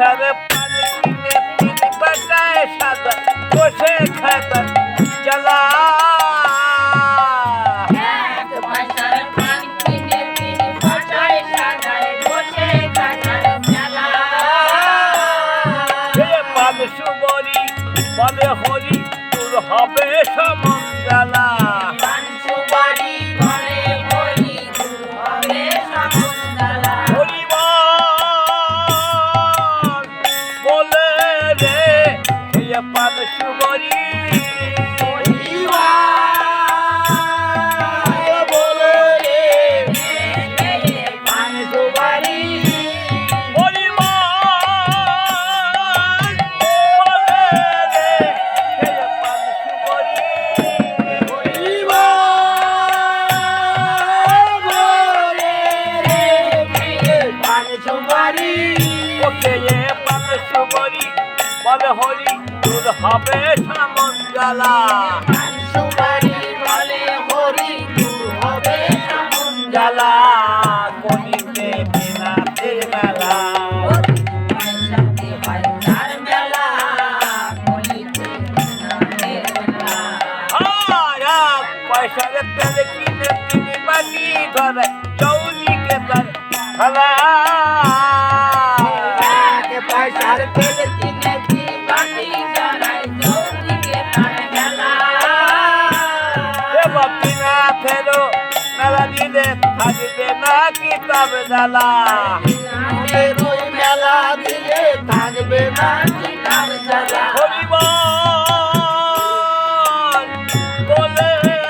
পয়সার পানি বাসায় সাজা বসে খাতা জ্বালা। বলে হরি তোর হবে সমন জ্বালা বলে হরি, হবে। জ্বালা কলিতে মেলা। তার পয়সার তেল কিনে তিনি তার খেলা থাকবে না কিতাব জ্বালা নামের মেলা দিলে থাকবে না কিতাব জ্বালা। বলে রে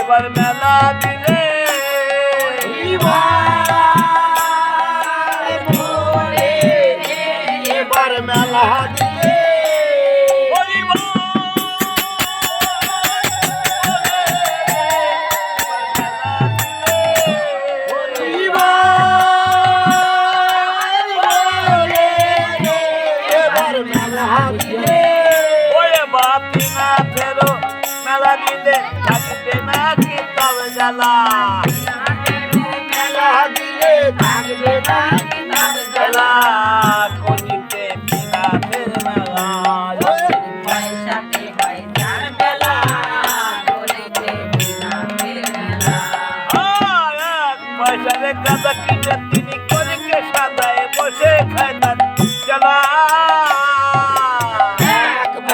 এবার মেলা বাপি না ফেরো মেলা দিলে থাকবে না কিতাব জ্বালা? মেলা দিলে থাকবে না জ্বালা। কলিতে বিনা ফের মেলা। পয়সারে কিনে তিনি কলিকে সাদায় বসে খায় তার জ্বালা।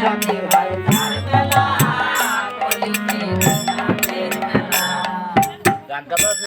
Thank you.